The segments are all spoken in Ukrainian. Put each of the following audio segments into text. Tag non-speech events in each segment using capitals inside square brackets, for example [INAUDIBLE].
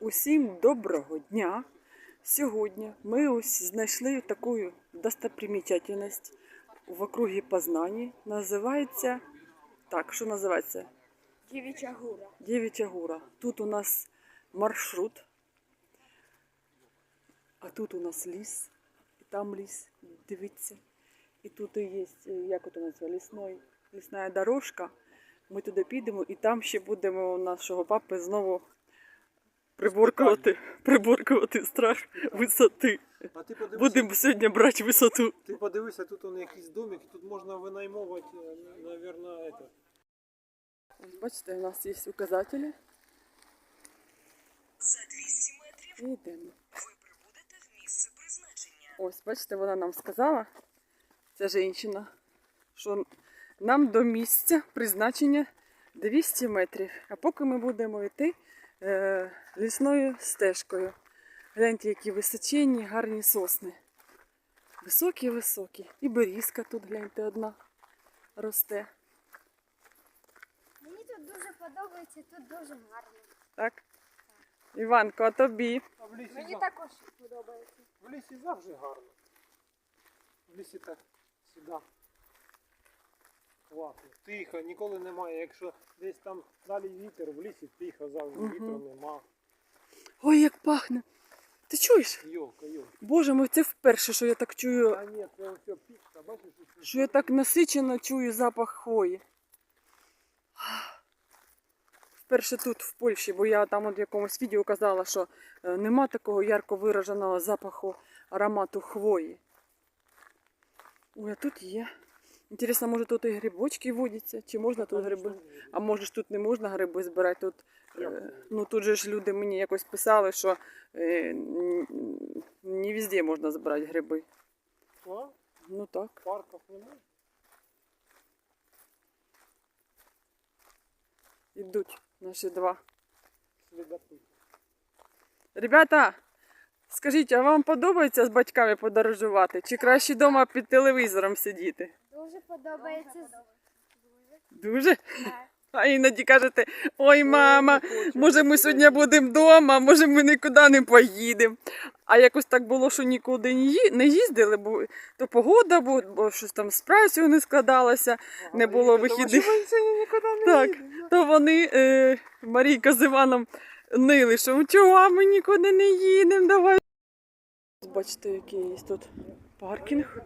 Усім доброго дня! Сьогодні ми ось знайшли таку достопримечательність в округі Познані. Називається так, що називається? Дівіча гура. Дев'яча гора. Тут у нас маршрут, а тут у нас ліс, і там ліс, дивіться. І тут і є, як от у нас лісной, лісна дорожка. Ми туди підемо і там ще будемо у нашого папи знову приборкувати, приборкувати страх висоти. А ти подивися, Будемо сьогодні брати висоту. ти подивися, тут он якийсь домик, тут можна винаймовувати, наверное, это. Ось бачите, у нас є указателі. За 200 метрів І йдемо. ви прибудете в місце призначення. Ось, бачите, вона нам сказала, ця жінка, що нам до місця призначення 200 метрів. А поки ми будемо йти е, лісною стежкою. Гляньте, які височенні, гарні сосни. Високі-високі. І берізка тут, гляньте, одна росте. Мені тут дуже подобається, тут дуже гарно. Так? Іванко, а тобі? А в лісі, Мені зав- також подобається. в лісі завжди гарно. В лісі так сюди. Класно. Тихо, ніколи немає. Якщо десь там далі вітер, в лісі тихо, завжди Мгм. вітру нема. Ой, як пахне! Ти чуєш? Йолка, йолка. Боже мой, це вперше, що я так чую А ні, це все пічка, бачиш? що- що я так насичено чую запах хвої. Вперше тут, в Польщі, бо я там от в якомусь відео казала, що е, нема такого ярко вираженого запаху аромату хвої. Ой, а тут є. Інтересно, може тут і грибочки водяться, чи можна тут гриби? А може ж тут не можна гриби збирати? Тут, е, ну тут же ж люди мені якось писали, що е, не везде можна збирати гриби. Що? Ну так. Парках немає? Ідуть наші два. Ребята, скажіть, а вам подобається з батьками подорожувати? Чи краще вдома під телевізором сидіти? Дуже подобається. Дуже? А іноді кажете, ой, мама, може ми сьогодні будемо вдома, може ми нікуди не поїдемо. А якось так було, що нікуди не їздили, бо то погода, бо, бо щось там з працею не складалося, не було вихідних. Так, то вони, е, Марійка з Іваном, нили, що чого ми нікуди не їдемо, давай. Бачите, який є тут паркінг.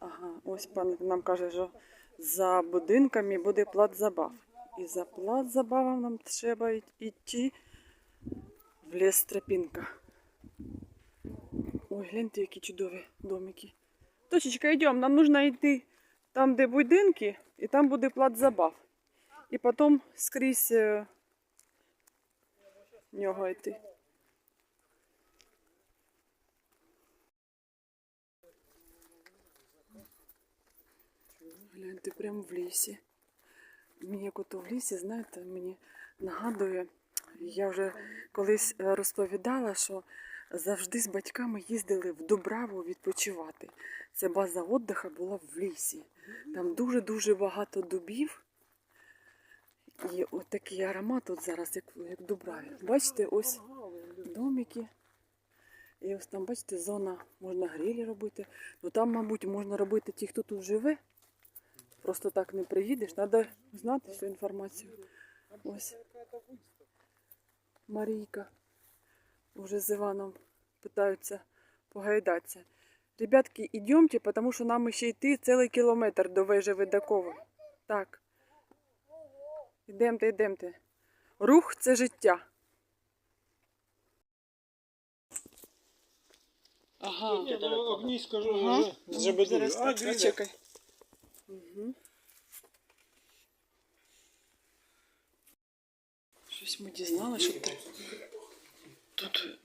Ага, ось пан нам каже, що за будинками буде плат забав. І за плат забавом нам треба йти в ліс тропінка. Ой, гляньте, які чудові домики. Точечка, йдемо, нам нужно йти там, де будинки, і там буде плат забав. І потім скрізь е, нього йти. Гляньте, прямо в лісі. Мені як ото в лісі, знаєте, мені нагадує, я вже колись е, розповідала, що завжди з батьками їздили в Дубраву відпочивати. Це база віддиха була в лісі. Там дуже-дуже багато дубів. І от такий аромат от зараз, як, як Дубраві. Бачите, ось домики. І ось там, бачите, зона, можна грилі робити. Ну там, мабуть, можна робити ті, хто тут живе. Просто так не приїдеш, треба знати всю інформацію. Ось Марійка уже з Іваном питаються погайдатися. Ребятки, ідемте, тому що нам ще йти цілий кілометр до вежі Видакова. Так. Ідемте, ідемте. Рух це життя. Ага. Ні, ну, огні скажу, Ага. вже забудую. Зараз А, так, чекай. Угу. Щось ми дізналися, що тут, тут,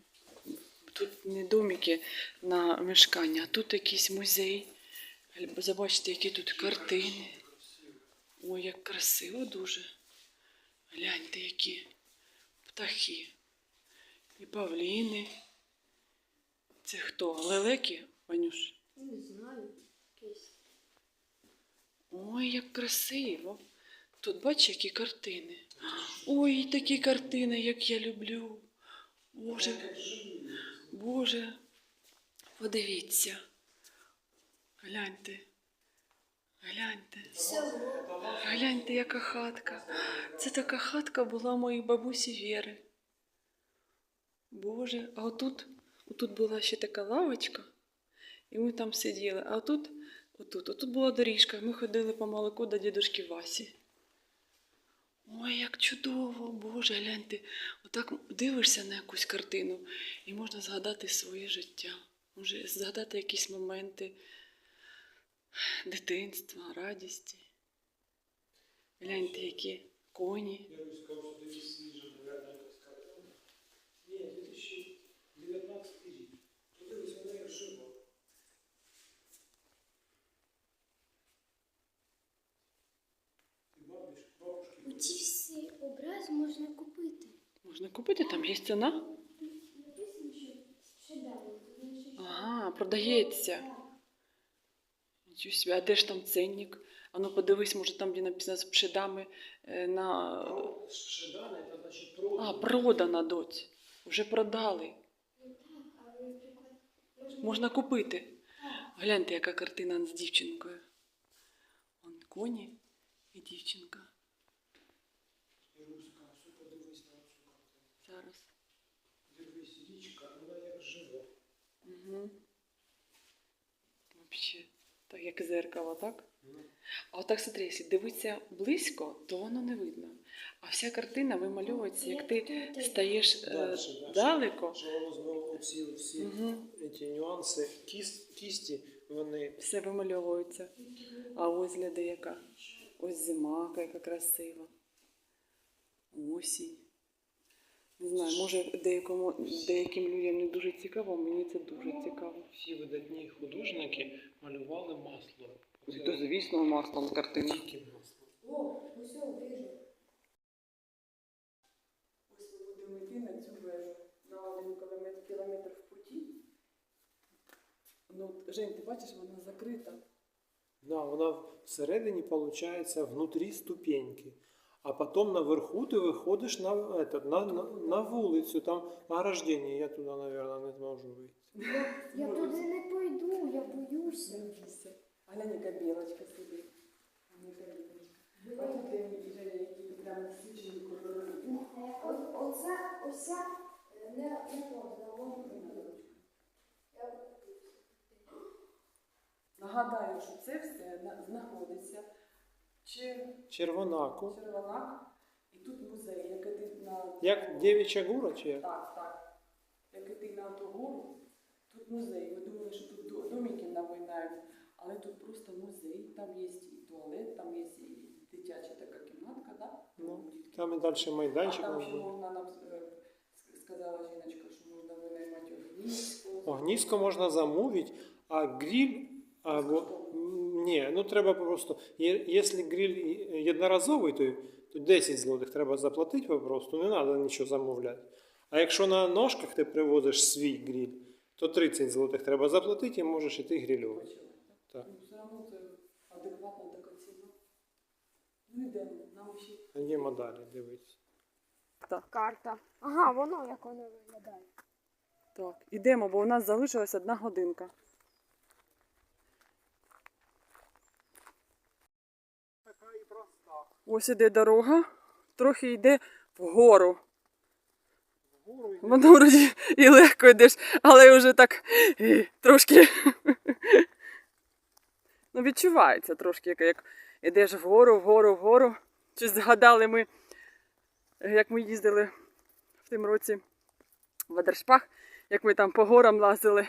тут не домики на мешкання, а тут якийсь музей. Глянь, Забачте, які тут картини. Ой, як красиво дуже. Гляньте, які птахи. І павліни. Це хто? Лелеки, Ванюш? Не знаю. Ой, як красиво. Тут бачиш, які картини. Ой, такі картини, як я люблю. Боже, Боже, подивіться. Гляньте. Гляньте. Гляньте, яка хатка. Це така хатка була моїй бабусі Віри. Боже, а отут, отут була ще така лавочка, і ми там сиділи. А отут, отут, отут була доріжка. Ми ходили по молоку до дідушки Васі. Ой, як чудово, Боже, гляньте. Отак дивишся на якусь картину і можна згадати своє життя. Може, згадати якісь моменти дитинства, радісті. Гляньте, які коні. Я бы сказал, что это свежая, наверное, якась картина. Ні, 2019 рік. Подивись, вона як жива. Ти бабиш, бабушки. Ці всі образи можна купити. Можна купити, там є ціна. Ага, продається. Нічого собі, а де ж там ценник? А ну подивись, може там, де написано з пшедами е, на. Шедана, это значит А, продана доць. Вже продали. Можна купити. Гляньте, яка картина з дівчинкою. Вон коні і дівчинка. Руська, все подивись на цю картину. Зараз. Дивись, річка, вона як жива. Угу. Вообще, так як зеркало, так? А отак смотри, якщо дивитися близько, то воно не видно. А вся картина вимальовується, як ти стаєш е, Дальше, далеко. Що воно знову ці всі Угу. ці нюанси, кіс, кісті, вони Все вимальовується. А ось гляди яка. Ось зима, яка красива. Осінь. Не знаю, може деякому, деяким людям не дуже цікаво, мені це дуже цікаво. всі видатні художники малювали маслом. То, звісно, маслом картина. Тільки маслом. О, усе вижу. Ось ми будемо йти на цю вежу на один кілометр, кілометр в путі. Ну, Жень, ти бачиш, вона закрита. Да, вона всередині виходить внутрі ступеньки. А потім наверху ти виходиш на, этот, на, на, на вулицю, там ограждення. Я туди, мабуть, не зможу вийти. Я туди не пойду, я боюся. Дивися. А глянь, яка білочка сидить. Яка білочка. Які прямо кольори. О- Оце, е, не, вона Нагадаю, що це все знаходиться чи Червонаку. червонак, і тут музей, як іти на Як дівча гура чи як? Так, так. Як іти на ту гору, тут музей. Ми думали, що тут до- домики напоминають, але тут просто музей. Там є і туалет, там є і дитяча така кімнатка, да? Ну, там і далі майданчик. а там ще можна нам е, сказала жіночка, що можна винаймати огніску. Огніско можна замовити, а гриль або ні, ну треба просто. Якщо гриль єдноразовий, то, то 10 злотих треба заплатити просто, не треба нічого замовляти. А якщо на ножках ти привозиш свій гриль, то 30 злотих треба заплатити і можеш іти грильовувати. Так. Ну, все одно це адекватна така ціна. Ну йдемо, нам ще. Йдемо далі, дивитися. Так, Карта. Ага, воно як воно виглядає. так, ідемо, бо у нас залишилась одна годинка. Така і проста. Ось іде дорога, трохи йде вгору. Воно вроді і легко йдеш, але вже так е, трошки. Ну, відчувається трошки, як, як йдеш вгору, вгору, вгору. Чи згадали ми, як ми їздили в тим році в Адершпах, як ми там по горам лазили,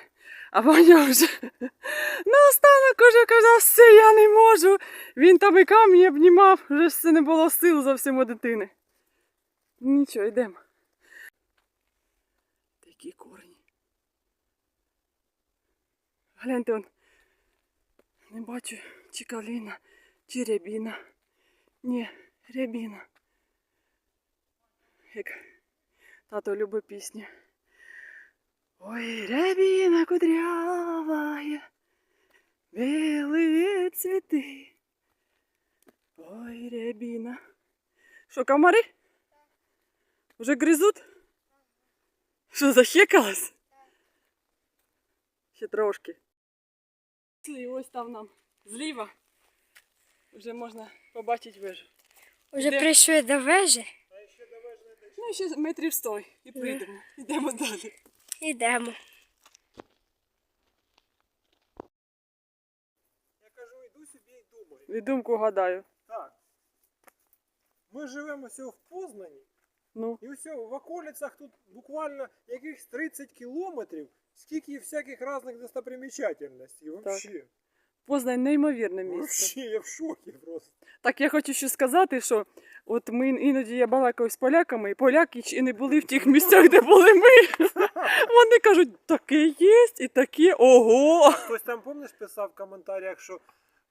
а Ваня вже наостанок уже казав, все, я не можу. Він там і камінь обнімав, вже все не було сил зовсім у дитини. Нічого, йдемо. Такі корні. Гляньте он. Не бачу, чи калина, чи рябіна. Ні, рябіна. Як тато любить пісню. Ой, рябіна кудрявая, белые цветы. Ой, рябіна. Що, комари? Вже гризуть? Що, захекалась? Ще трошки. І ось там нам зліва вже можна побачити вежу. Уже Де? прийшли до вежі, Ну, ще метрів сто і прийдемо. Йдемо далі. Йдемо. Я кажу, йду собі і думаю. І думку гадаю. Так. Ми живемо все в Познані, Ну, і все, в околицях тут буквально якихось 30 кілометрів, скільки всяких різних достопримечательностей. Вообще. Познань неймовірне місце. Вообще, я в шокі просто. Так я хочу ще сказати, що от ми іноді я балакаю з поляками, і поляки ще не були в тих місцях, де були ми. [LAUGHS] Вони кажуть, таке є і таке, ого. Хтось там, помниш, писав в коментарях, що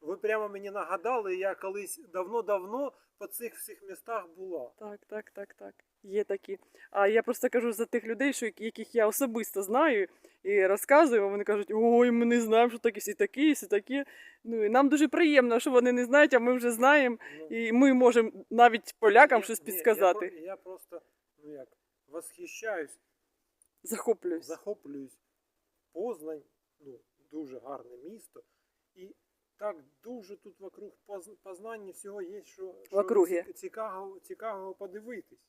ви прямо мені нагадали, я колись давно-давно по цих всіх містах була. Так, так, так, так. Є такі. А я просто кажу за тих людей, що яких я особисто знаю і розказую, вони кажуть, ой, ми не знаємо, що таке всі такі, всі такі. Ну і нам дуже приємно, що вони не знають, а ми вже знаємо, Ну, і ми можемо навіть полякам ні, щось ні, Я, підсказати. я просто, ну як, восхищаюсь, Захоплююсь. захоплююсь. Познань, ну, дуже гарне місто. І так дуже тут вокруг Поз- Познані всього є, що, що цікавого, цікавого подивитись.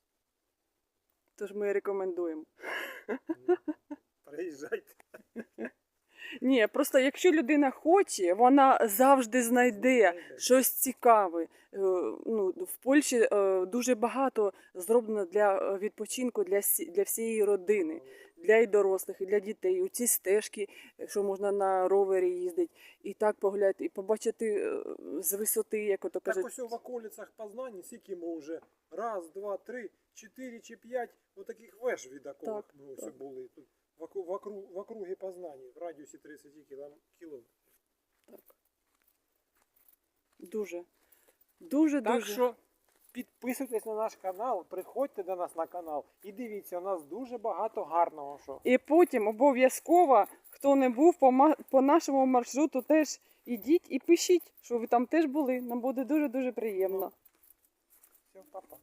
Тож ми рекомендуємо. Приїжджайте. Ні, просто якщо людина хоче, вона завжди знайде щось цікаве. Е, Ну, в Польщі е, дуже багато зроблено для е, відпочинку для всієї родини, для і дорослих, і для дітей. У ці стежки, що можна на ровері їздити, і так поглядати, і побачити е, з висоти, як ото Так ось в околицях Познані, скільки ми вже раз, два, три, чотири чи п'ять отаких веж відакових Так, ми ось так. були тут. В, округі Познані, в радіусі 30 кілом- кілометрів. Так. Дуже. Дуже Так дуже. що підписуйтесь на наш канал, приходьте до нас на канал і дивіться, у нас дуже багато гарного що. І потім обов'язково, хто не був по, по нашому маршруту, теж ідіть і пишіть, що ви там теж були. Нам буде дуже дуже приємно. Все, папа.